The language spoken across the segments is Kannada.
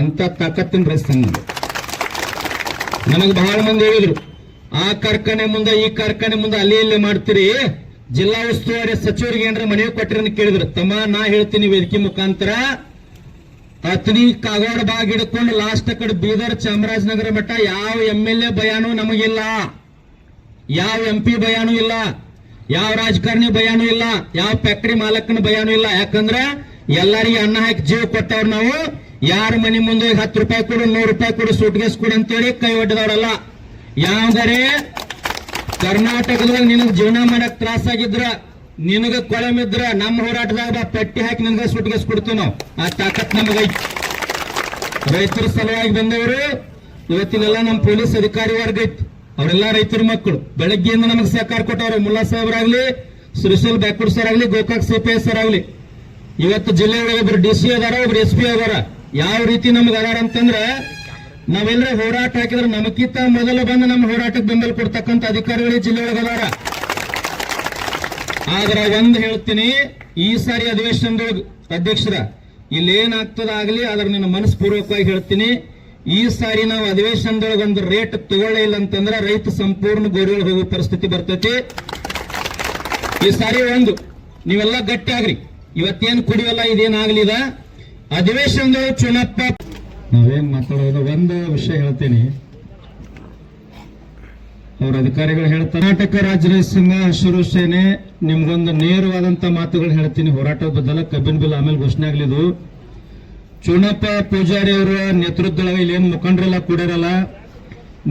ಅಂತ ತಾಕತ್ತಿನ ರಸ್ತೆ ನನಗೆ ಬಹಳ ಮಂದಿ ಹೇಳಿದ್ರು, ಆ ಕಾರ್ಖಾನೆ ಮುಂದೆ, ಈ ಕಾರ್ಖಾನೆ ಮುಂದೆ ಅಲ್ಲಿ ಇಲ್ಲಿ ಮಾಡ್ತೀರಿ? ಜಿಲ್ಲಾ ಉಸ್ತುವಾರಿ ಸಚಿವರಿಗೆ ಏನಾರ ಮನವಿ ಕೊಟ್ಟರೆ ಕೇಳಿದ್ರು. ತಮ್ಮ, ನಾ ಹೇಳ್ತೀನಿ ವೇದಿಕೆ ಮುಖಾಂತರ. ಅತ್ನಿ ಕಾಗೋಡ ಬಾಗ್ ಹಿಡ್ಕೊಂಡು ಲಾಸ್ಟ್ ಕಡೆ ಬೀದರ್, ಚಾಮರಾಜನಗರ ಮಠ, ಯಾವ ಎಂ ಎಲ್ ಎ ಬಯಾನು ನಮಗಿಲ್ಲ. ಯಾವ ಎಂ ಪಿ ಬಯಾನು ಇಲ್ಲ. ಯಾವ ರಾಜಕಾರಣಿ ಭಯಾನೂ ಇಲ್ಲ. ಯಾವ ಫ್ಯಾಕ್ಟರಿ ಮಾಲಕನ ಭಯಾನೂ ಇಲ್ಲ. ಯಾಕಂದ್ರ ಎಲ್ಲರಿಗೆ ಅನ್ನ ಹಾಕಿ ಜೀವ ಕೊಟ್ಟವ್ರು ನಾವು. ಯಾರ ಮನೆ ಮುಂದೆ ಹತ್ತು ರೂಪಾಯಿ ಕೊಡು, ನೂರು ರೂಪಾಯಿ ಕೊಡು ಸೂಟ್ಗೇಸ್ ಕೊಡು ಅಂತೇಳಿ ಕೈ ಒಡ್ಡದವ್ರಲ್ಲ ಯಾವ್ದಾರೆ? ಕರ್ನಾಟಕದಲ್ಲಿ ನಿನಗ್ ಜೀವನ ಮಾಡಕ್ ತ್ರಾಸಾಗಿದ್ರ ನಿನಗ ಕೊಳಮಿದ್ರ ನಮ್ಮ ಹೋರಾಟದಾಗ ಪಟ್ಟಿ ಹಾಕಿ ನಿನಗ ಸೂಟ್ಗೇಸ್ ಕೊಡ್ತೀವಿ ನಾವು. ಆ ತಾಕತ್ ನಮಗೈತಿ ರೈತರ ಸಲುವಾಗಿ ಬಂದವರು ಇವತ್ತಿನೆಲ್ಲ ನಮ್ಮ ಪೊಲೀಸ್ ಅಧಿಕಾರಿ ವರ್ಗ ಐತಿ. ಅವರೆಲ್ಲ ರೈತರ ಮಕ್ಕಳು. ಬೆಳಗ್ಗೆಯಿಂದ ನಮಗೆ ಸಹಕಾರ ಕೊಟ್ಟವ್ರು ಮುಲ್ಲಾ ಸಾಹೇಬರಾಗ್ಲಿ ಸುರಿಸಲ್ ಬ್ಯಾಕ್ವರ್ಡ್ ಸರ್ ಆಗ್ಲಿ, Gokak C P S sir ಆಗ್ಲಿ. ಇವತ್ತು ಜಿಲ್ಲೆಯೊಳಗೆ ಒಬ್ರು ಡಿ ಸಿ ಅದಾರ, ಒಬ್ರು ಎಸ್ ಪಿ ಅದಾರ. ಯಾವ ರೀತಿ ನಮ್ಗೆ ಅದಾರ ಅಂತಂದ್ರೆ ನಾವೆಲ್ಲರ ಹೋರಾಟ ಹಾಕಿದ್ರೆ ನಮಗಿಂತ ಮೊದಲು ಬಂದು ನಮ್ಮ ಹೋರಾಟಕ್ಕೆ ಬೆಂಬಲ ಕೊಡ್ತಕ್ಕಂಥ ಅಧಿಕಾರಿಗಳು ಜಿಲ್ಲೆಯೊಳಗೆ ಅದಾರ. ಆದ್ರೆ ಒಂದು ಹೇಳ್ತೀನಿ, ಈ ಸಾರಿ ಅಧಿವೇಶನದೊಳಗೆ ಅಧ್ಯಕ್ಷರ ಇಲ್ಲೇನಾಗ್ತದ ಆಗಲಿ, ಆದ್ರೆ ನನ್ನ ಮನಸ್ಪೂರ್ವಕವಾಗಿ ಹೇಳ್ತೀನಿ, ಈ ಸಾರಿ ನಾವು ಅಧಿವೇಶನದೊಳಗೆ ಒಂದು ರೇಟ್ ತಗೊಳ್ಳೇ ಇಲ್ಲ ಅಂತಂದ್ರೆ ರೈತ ಸಂಪೂರ್ಣ ಗೋರಿಗಳು ಹೋಗೋ ಪರಿಸ್ಥಿತಿ ಬರ್ತೈತಿ. ಈ ಸಾರಿ ಒಂದು, ನೀವೆಲ್ಲ ಗಟ್ಟಿ ಆಗ್ರಿ. ಇವತ್ತೇನು ಕುಡಿಯಲ್ಲ ಇದೇನಾಗ್ಲಿದ ಅಧಿವೇಶನದೊಳಗ ಚುನಪ್ಪ ನಾವೇನ್ ಮಾತಾಡೋದು? ಒಂದು ವಿಷಯ ಹೇಳ್ತೀನಿ. ಅವ್ರ ಅಧಿಕಾರಿಗಳು ಹೇಳ್ತಾರೆ, ಕರ್ನಾಟಕ ರಾಜ್ಯ ರೈತ ಸಂಘ ಸೇನೆ ನಿಮ್ಗೊಂದು ನೇರವಾದಂತ ಮಾತುಗಳು ಹೇಳ್ತೀನಿ. ಹೋರಾಟದ ಬದಲ ಕಬ್ಬಿನ ಬಿಲ್ ಆಮೇಲೆ ಘೋಷಣೆ ಆಗ್ಲಿದು. ಚುನಪ್ಪ ಪೂಜಾರಿ ಅವರ ನೇತೃತ್ವದೊಳಗೆ ಇಲ್ಲೇನು ಮುಖಂಡರೆಲ್ಲ ಕೂಡಿರಲ್ಲ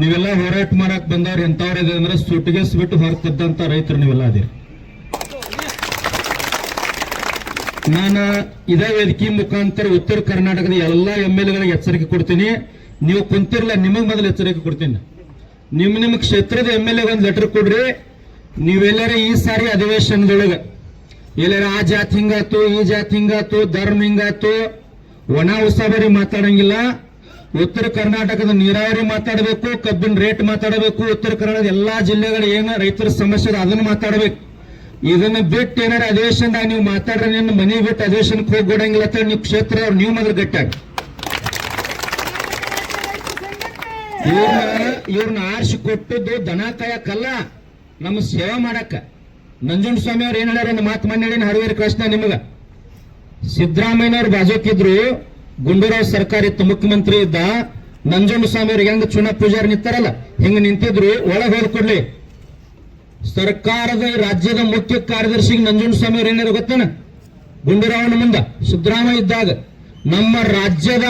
ನೀವೆಲ್ಲ ಹೋರಾಟ ಮಾಡಕ್ ಬಂದವ್ರು ಎಂತವ್ರ ಅಂದ್ರೆ ಸುಟ್ಟಿಗೆಸ್ ಬಿಟ್ಟು ಹೊರತದ್ದಂತ ರೈತರು ನೀವೆಲ್ಲ ಅದಿರಿ ನಾನು ಇದೇ ವೇದಿಕೆ ಮುಖಾಂತರ ಉತ್ತರ ಕರ್ನಾಟಕದ ಎಲ್ಲ ಎಂ ಎಲ್ ಎಗಳಿಗೆ ಎಚ್ಚರಿಕೆ ಕೊಡ್ತೀನಿ. ನೀವು ಕುಂತಿರಲ್ಲ ನಿಮಗೆ ಮೊದಲು ಎಚ್ಚರಿಕೆ ಕೊಡ್ತೀನಿ. ನಿಮ್ಮ ನಿಮ್ಮ ಕ್ಷೇತ್ರದ ಎಂ ಎಲ್ ಎ ಒಂದು ಲೆಟರ್ ಕೊಡ್ರಿ. ನೀವೆಲ್ಲರೂ ಈ ಸಾರಿ ಅಧಿವೇಶನದೊಳಗೆ, ಎಲ್ಲರ ಆ ಜಾತಿ ಹಿಂಗಾತು ಈ ಜಾತಿ ಹಿಂಗಾತು ಧರ್ಮ ಹಿಂಗಾತು ಒಣ ಉಸಾಬರಿ ಮಾತಾಡಂಗಿಲ್ಲ. ಉತ್ತರ ಕರ್ನಾಟಕದ ನೀರಾವರಿ ಮಾತಾಡಬೇಕು, ಕಬ್ಬಿನ ರೇಟ್ ಮಾತಾಡಬೇಕು, ಉತ್ತರ ಕರ್ನಾಟಕದ ಎಲ್ಲಾ ಜಿಲ್ಲೆಗಳ ಏನ ರೈತರ ಸಮಸ್ಯೆ ಅದನ್ನು ಅದನ್ನ ಮಾತಾಡಬೇಕು. ಇದನ್ನ ಬಿಟ್ಟು ಏನಾರ ಅಧಿವೇಶನ ನೀವು ಮಾತಾಡ್ರೆ ನಿನ್ನ ಮನೆ ಬಿಟ್ಟು ಅಧಿವೇಶನಕ್ಕೆ ಹೋಗ್ಬಿಡಂಗಿಲ್ಲ ಅಂತ ನೀವು ಕ್ಷೇತ್ರ ಅವ್ರು, ನೀವು ಮೊದಲು ಗಟ್ಟಾಗಿ. ಇವ್ರನ್ನ ಇವ್ರನ್ನ ಆರಿಸಿ ಕೊಟ್ಟದ್ದು ದನ ಕಾಯಕ್ಕಲ್ಲ ನಮ್ಮ ಸೇವಾ ಮಾಡಕ್ಕ. ನಂಜುಂಡ ಸ್ವಾಮಿ ಅವ್ರು ಏನ್ ಹೇಳ್ಯಾರ, ಒಂದು ಮಾತು ಮನೆ ಹೇಳಿನ ಹರವೇರಿ ಕೃಷ್ಣ ನಿಮಗ. ಸಿದ್ದರಾಮಯ್ಯನವ್ರು ಬಾಜುಕಿದ್ರು, ಗುಂಡೂರಾವ್ ಸರ್ಕಾರ ಇತ್ತು, ಮುಖ್ಯಮಂತ್ರಿ ಇದ್ದ, ನಂಜುಂಡ ಸ್ವಾಮಿ ಅವ್ರಿಗೆ ಹೆಂಗ್ ಚುನಾವ್ ಪೂಜಾರಿ ನಿಂತಾರಲ್ಲ ಹಿಂಗ ನಿಂತಿದ್ರು, ಒಳಗೆ ಹೋದ್ ಕೊಡ್ಲಿ. ಸರ್ಕಾರದ ರಾಜ್ಯದ ಮುಖ್ಯ ಕಾರ್ಯದರ್ಶಿಗೆ ನಂಜುಂಡ ಸ್ವಾಮಿ ಅವ್ರು ಏನಾರ ಗೊತ್ತೇನ? ಗುಂಡೂರಾವನ ಮುಂದ ಸಿದ್ದರಾಮಯ್ಯ ಇದ್ದಾಗ ನಮ್ಮ ರಾಜ್ಯದ